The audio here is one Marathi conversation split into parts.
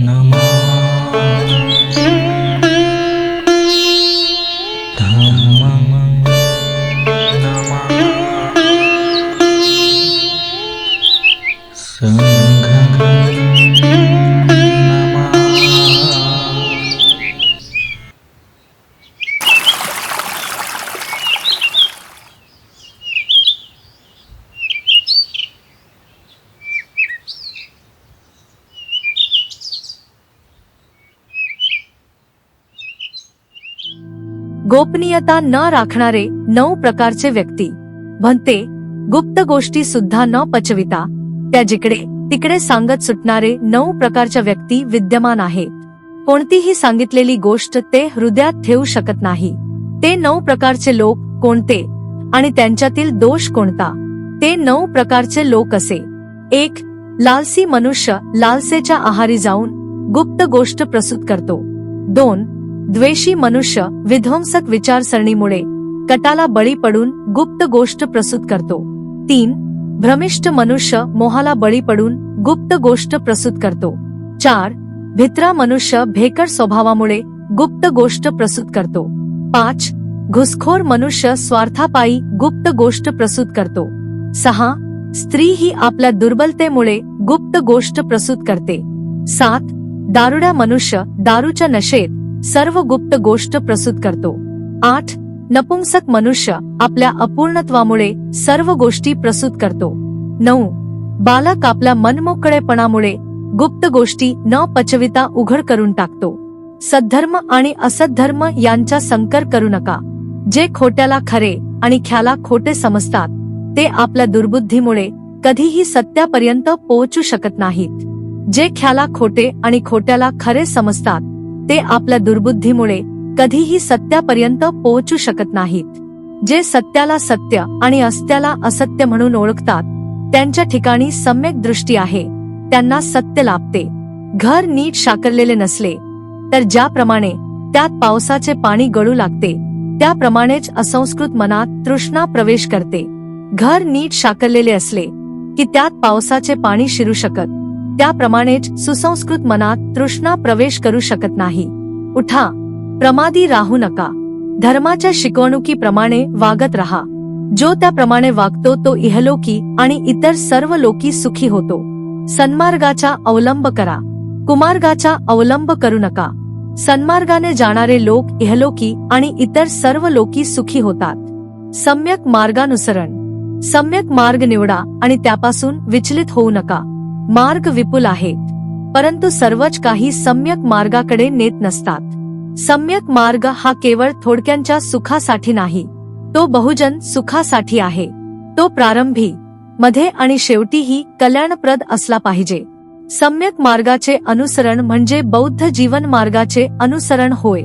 达玛，达玛，达玛，色拉康康。गोपनीयता न राखणारे नऊ प्रकारचे व्यक्ती. म्हणते गुप्त गोष्टी सुद्धा न पचविता. त्या जिकडे तिकडे सांगत सुटणारे नऊ प्रकारच्या व्यक्ती विद्यमान आहेत. कोणतीही सांगितलेली गोष्ट ते हृदयात ठेवू शकत नाही. ते नऊ प्रकारचे लोक कोणते? आणि त्यांच्यातील दोष कोणता? ते नऊ प्रकारचे लोक असे. एक लालसी मनुष्य लालसेच्या आहारी जाऊन गुप्त गोष्ट प्रस्तुत करतो. दोन द्वेषी मनुष्य विध्वंसक विचारसरणीमुळे कटाला बळी पडून गुप्त गोष्ट प्रस्तुत करतो. तीन भ्रमिष्ट मनुष्य मोहाला बळी पडून गुप्त गोष्ट प्रस्तुत करतो. चार भित्रा मनुष्य भेकर स्वभावामुळे गुप्त गोष्ट प्रस्तुत करतो. पाच घुसखोर मनुष्य स्वार्थापायी गुप्त गोष्ट प्रस्तुत करतो. सहा स्त्री ही आपल्या दुर्बलतेमुळे गुप्त गोष्ट प्रस्तुत करते. सात दारुड्या मनुष्य दारूच्या नशेत सर्व गुप्त गोष्ट प्रस्तुत करतो. आठ नपुंसक मनुष्य आपल्या अपूर्णत्वामुळे सर्व गोष्टी प्रस्तुत करतो. नऊ बालक आपल्या मनमोकळेपणामुळे गुप्त गोष्टी न पचविता उघड करून टाकतो. सद्धर्म आणि असद्धर्म यांचा संकर करू नका. जे खोट्याला खरे आणि ख्याला खोटे समजतात ते आपल्या दुर्बुद्धीमुळे कधीही सत्यापर्यंत पोहोचू शकत नाहीत. जे ख्याला खोटे आणि खोट्याला खरे समजतात ते आपल्या दुर्बुद्धीमुळे कधीही सत्यापर्यंत पोहोचू शकत नाहीत. जे सत्याला सत्य आणि अस्त्याला असत्य म्हणून ओळखतात त्यांच्या ठिकाणी सम्यक दृष्टी आहे त्यांना सत्य लाभते. घर नीट शाकरलेले नसले तर ज्याप्रमाणे त्यात पावसाचे पाणी गळू लागते त्याप्रमाणेच असंस्कृत मनात तृष्णा प्रवेश करते. घर नीट शाकरलेले असले की त्यात पावसाचे पाणी शिरू शकत. त्याप्रमाणेच सुसंस्कृत मनात तृष्णा प्रवेश करू शकत नाही. उठा. प्रमादी राहू नका. धर्माच्या शिकवणुकीप्रमाणे वागत राहा. जो त्याप्रमाणे वागतो तो इहलोकी आणि इतर सर्व लोकी सुखी होतो. सन्मार्गाचा अवलंब करा. कुमार्गाचा अवलंब करू नका. सन्मार्गाने जाणारे लोक इहलोकी आणि इतर सर्व लोकी सुखी होतात. सम्यक मार्गानुसरण. सम्यक मार्ग निवडा आणि त्यापासून विचलित होऊ नका. मार्ग विपुल आहेत परंतु सर्वच काही सम्यक मार्गाकडे नेत नसतात. सम्यक मार्ग हा केवळ थोडक्यांच्या सुखासाठी नाही. तो बहुजन सुखासाठी आहे. तो प्रारंभी मध्ये आणि शेवटीही कल्याणप्रद असला पाहिजे. सम्यक मार्गाचे अनुसरण म्हणजे बौद्ध जीवन मार्गाचे अनुसरण होय.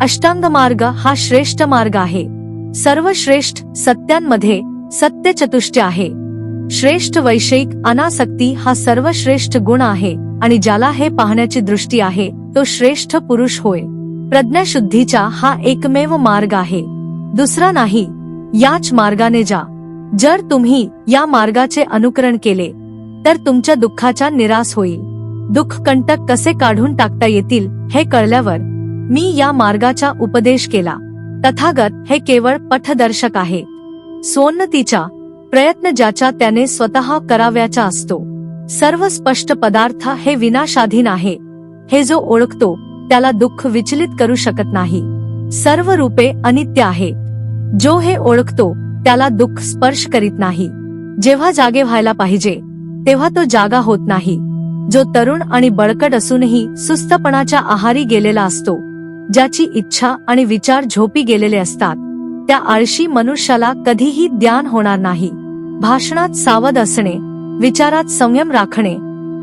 अष्टांग मार्ग हा श्रेष्ठ मार्ग आहे. सर्व श्रेष्ठ सत्यांमध्ये सत्य चतुष्ट आहे. श्रेष्ठ वैषयिक अनासक्ती हा सर्वश्रेष्ठ गुण आहे आणि ज्याला हे पाहण्याची दृष्टी आहे तो श्रेष्ठ पुरुष होय. प्रज्ञाशुद्धीचा हा एकमेव मार्ग आहे. दुसरा नाही याच मार्गाने जा. जर तुम्ही या मार्गाचे अनुकरण केले तर तुमच्या दुःखाचा निराश होईल. दुःख कंटक कसे काढून टाकता येतील हे कळल्यावर मी या मार्गाचा उपदेश केला. तथागत हे केवळ पथदर्शक आहे. सोन्नतीचा प्रयत्न ज्याचा त्याने स्वतः कराव्याचा असतो. सर्व स्पष्ट पदार्थ हे विनाशाधीन आहे. हे जो ओळखतो त्याला दुःख विचलित करू शकत नाही. सर्व रूपे अनित्य आहे. जो हे ओळखतो त्याला दुःख स्पर्श करीत नाही. जेव्हा जागे व्हायला पाहिजे तेव्हा तो जागा होत नाही. जो तरुण आणि बळकट असूनही सुस्तपणाच्या आहारी गेलेला असतो. ज्याची इच्छा आणि विचार झोपी गेलेले असतात. त्या आळशी मनुष्याला कधीही ध्यान होणार नाही. भाषणात सावध असणे विचारात संयम राखणे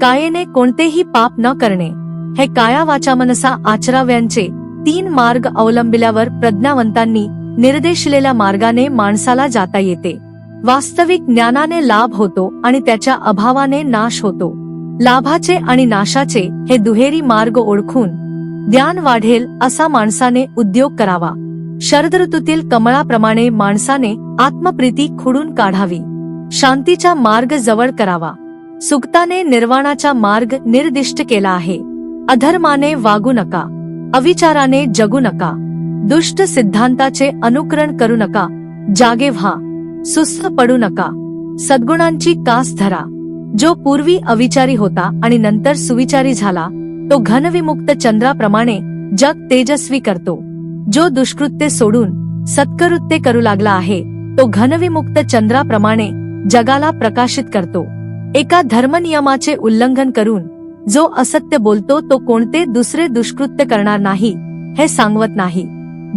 कायेने कोणतेही पाप न करणे हे काया वाचा मनसा आचराव्यांचे तीन मार्ग अवलंबिल्यावर प्रज्ञावंतांनी निर्देशलेल्या मार्गाने माणसाला जाता येते. वास्तविक ज्ञानाने लाभ होतो आणि त्याच्या अभावाने नाश होतो. लाभाचे आणि नाशाचे हे दुहेरी मार्ग ओळखून ज्ञान वाढेल असा माणसाने उद्योग करावा. शरद ऋतूतील कमळाप्रमाणे माणसाने आत्मप्रीती खुडून काढावी. शांतीचा मार्ग जवळ करावा. सुक्ताने निर्वाणाचा मार्ग निर्दिष्ट केला आहे. अधर्माने वागू नका. अविचाराने जगू नका. दुष्ट सिद्धांताचे अनुकरण करू नका. जागे व्हा. सुस्त पडू नका. सद्गुणांची कास धरा. जो पूर्वी अविचारी होता आणि नंतर सुविचारी झाला तो घनविमुक्त चंद्राप्रमाणे जग तेजस्वी करतो. जो दुष्कृत्य सोडून सत्कृत्य करू लागला आहे तो घनविमुक्त चंद्राप्रमाणे जगाला प्रकाशित करतो. एका धर्मनियमाचे उल्लंघन करून जो असत्य बोलतो तो कोणते दुसरे दुष्कृत्य करणार नाही हे सांगवत नाही.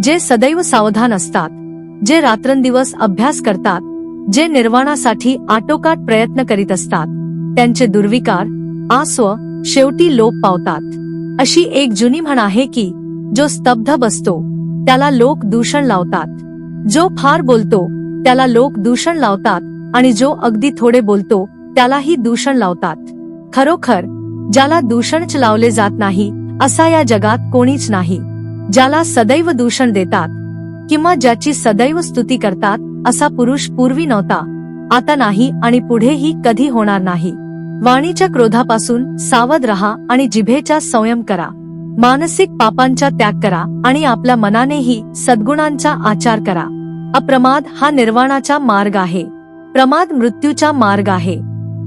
जे सदैव सावधान असतात जे रात्रंदिवस अभ्यास करतात जे निर्वाणासाठी आटोकाट प्रयत्न करीत असतात त्यांचे दुर्विकार आस्व शेवटी लोप पावतात. अशी एक जुनी म्हण आहे की जो स्तब्ध बसतो त्याला लोक दूषण लावतात. जो फार बोलतो त्याला लोक दूषण लावतात आणि जो अगदी थोडे बोलतो त्यालाही दूषण लावतात. खरोखर ज्याला दूषणच लावले जात नाही असा या जगात कोणीच नाही. ज्याला सदैव दूषण देतात किंवा ज्याची सदैव स्तुती करतात असा पुरुष पूर्वी नव्हता. आता नाही आणि पुढेही कधी होणार नाही. वाणीच्या क्रोधापासून सावध रहा आणि जिभेचा संयम करा. मानसिक पापांचा त्याग करा आणि आपल्या मनानेही सद्गुणांचा आचार करा. अप्रमाद हा निर्वाणाचा मार्ग आहे. प्रमाद मृत्यूचा मार्ग आहे.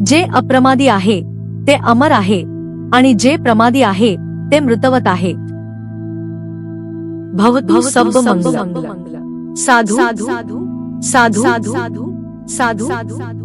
जे अप्रमादी आहे ते अमर आहे. आणि जे प्रमादी आहे ते मृतवत आहे. भवतु सब मंगल साधू साधू साधू साधू साधू